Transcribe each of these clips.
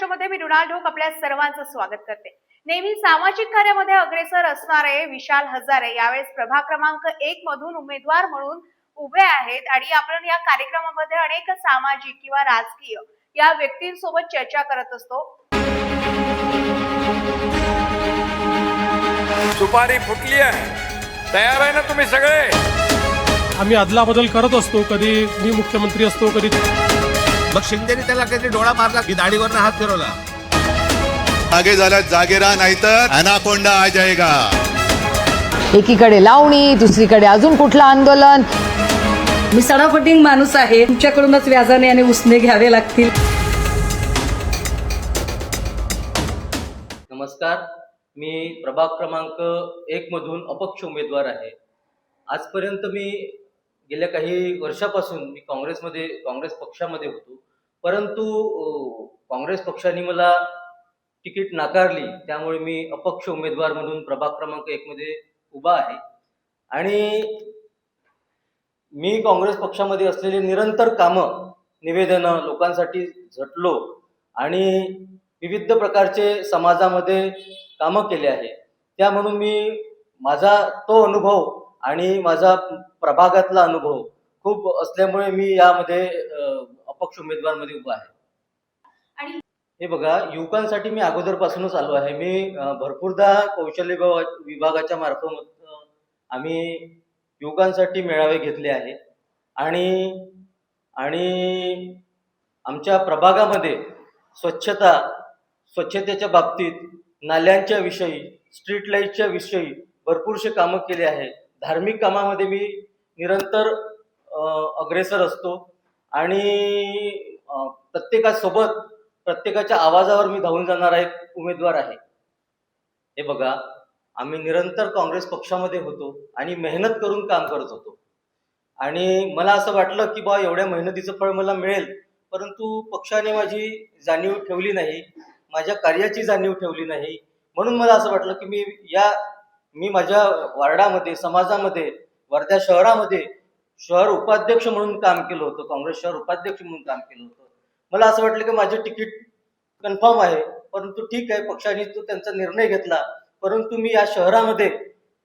नमस्कार नवराष्ट्रमध्ये मी मृणाल ढोक आपल्या सर्वांचं स्वागत करते. नेहमी सामाजिक कार्यामध्ये अग्रेसर असणारे विशाल हजारे यावेळेस प्रभाग क्रमांक एक मधून उमेदवार म्हणून उभे आहेत आणि आपण या कार्यक्रमामध्ये अनेक सामाजिक किंवा राजकीय या व्यक्तींसोबत चर्चा करत असतो. सुपारी फुटली आहे. तयार आहे ना तुम्ही सगळे? आम्ही अदलाबदल करत असतो. कधी मी मुख्यमंत्री असतो कधी मग शिंदेने त्याला काहीतरी डोळा मारला की दाढीवरनं हात फिरवला. आगे झाला जागे राहा नाहीतर अनाकोंडा आ जाएगा एकीकडे लावणी दुसरीकडे अजून कुठलं आंदोलन? मी सडाफटिंग माणूस आहे. तुमच्याकडूनच व्याजाने आणि उसने घ्यावे लागतील. नमस्कार. मी प्रभाग क्रमांक एक मधून अपक्ष उमेदवार आहे. आजपर्यंत मी गेल्या काही वर्षापासून मी काँग्रेसमध्ये काँग्रेस पक्षामध्ये होतो. परंतु काँग्रेस पक्षाने मला तिकीट नाकारली. त्यामुळे मी अपक्ष उमेदवार म्हणून प्रभाग क्रमांक एकमध्ये उभा आहे. आणि मी काँग्रेस पक्षामध्ये असलेले निरंतर कामं निवेदनं लोकांसाठी झटलो आणि विविध प्रकारचे समाजामध्ये कामं केले आहे. त्या म्हणून मी माझा तो अनुभव आणि माझा प्रभागातला अनुभव खूप असल्यामुळे मी यामध्ये अपक्ष उमेदवारमध्ये उभा आहे. हे बघा युवकांसाठी मी अगोदरपासूनच आलो आहे. मी भरपूरदा कौशल्य विभागा- विभागाच्या मार्फत आम्ही युवकांसाठी मेळावे घेतले आहे आणि आणि आमच्या प्रभागामध्ये स्वच्छता स्वच्छतेच्या बाबतीत नाल्यांच्या विषयी स्ट्रीट लाईटच्या विषयी भरपूरसे कामं केले आहे धार्मिक कामामध्ये मी निरंतर अग्रेसर असतो. आणि प्रत्येकासोबत प्रत्येकाच्या आवाजावर मी धावून जाणारा एक उमेदवार आहे. हे बघा आम्ही निरंतर काँग्रेस पक्षामध्ये होतो आणि मेहनत करून काम करत होतो. आणि मला असं वाटलं की बा एवढ्या मेहनतीचं फळ मला मिळेल परंतु पक्षाने माझी जाणीव ठेवली नाही माझ्या कार्याची जाणीव ठेवली नाही म्हणून मला असं वाटलं की मी या मी माझ्या वार्डामध्ये समाजामध्ये वर्धा शहरामध्ये शहर उपाध्यक्ष म्हणून काम केलं होतं काँग्रेस शहर उपाध्यक्ष म्हणून काम केलं होतं. मला असं वाटलं की माझे तिकीट कन्फर्म आहे परंतु ठीक आहे पक्षाने तो त्यांचा निर्णय घेतला. परंतु मी या शहरामध्ये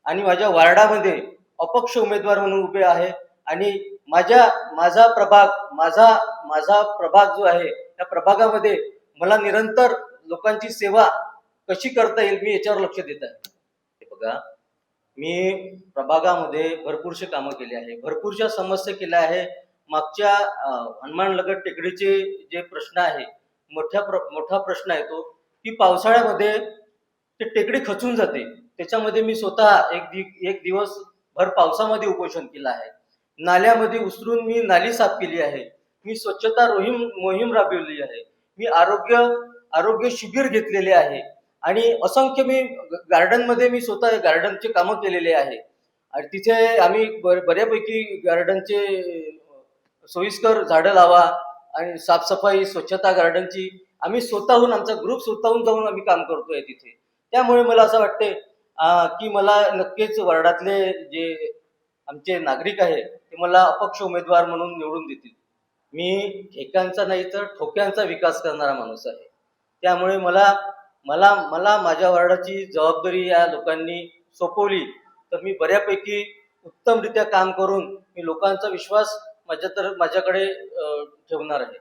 आणि माझ्या वार्डामध्ये अपक्ष उमेदवार म्हणून उभे आहे आणि माझ्या माझा प्रभाग माझा माझा प्रभाग जो आहे त्या प्रभागामध्ये मला निरंतर लोकांची सेवा कशी करता येईल मी याच्यावर लक्ष देत आहे. का मी प्रभागामध्ये भरपूरशी कामं केली आहे. भरपूरशा समस्या केल्या आहे. मागच्या हनुमाननगर टेकडीचे जे प्रश्न आहे मोठ्या प्र मोठा प्रश्न आहे तो की पावसाळ्यामध्ये ते टेकडी खचून जाते. त्याच्यामध्ये मी स्वतः एक दि एक दिवस भर पावसामध्ये उपोषण केलं आहे. नाल्यामध्ये उसरून मी नाली साफ केली आहे. मी स्वच्छता रोहीम मोहीम राबवली आहे. मी आरोग्य आरोग्य शिबिर घेतलेले आहे. आणि असंख्य मी गार्डनमध्ये मी स्वतः गार्डनचे कामं केलेले आहे. आणि तिथे आम्ही बऱ्यापैकी गार्डनचे सोयीस्कर झाडं लावा आणि साफसफाई स्वच्छता गार्डनची आम्ही स्वतःहून आमचा ग्रुप स्वतःहून जाऊन आम्ही काम करतोय तिथे. त्यामुळे मला असं वाटते की मला नक्कीच वार्डातले जे आमचे नागरिक आहे ते मला अपक्ष उमेदवार म्हणून निवडून देतील. मी ठेक्यांचा नाही तर ठोक्यांचा विकास करणारा माणूस आहे. त्यामुळे मला मला मला माझ्या वार्डाची जबाबदारी या लोकांनी सोपवली. तर मी बऱ्यापैकी उत्तमरित्या काम करून मी लोकांचा विश्वास माझ्या तर माझ्याकडे ठेवणार आहे.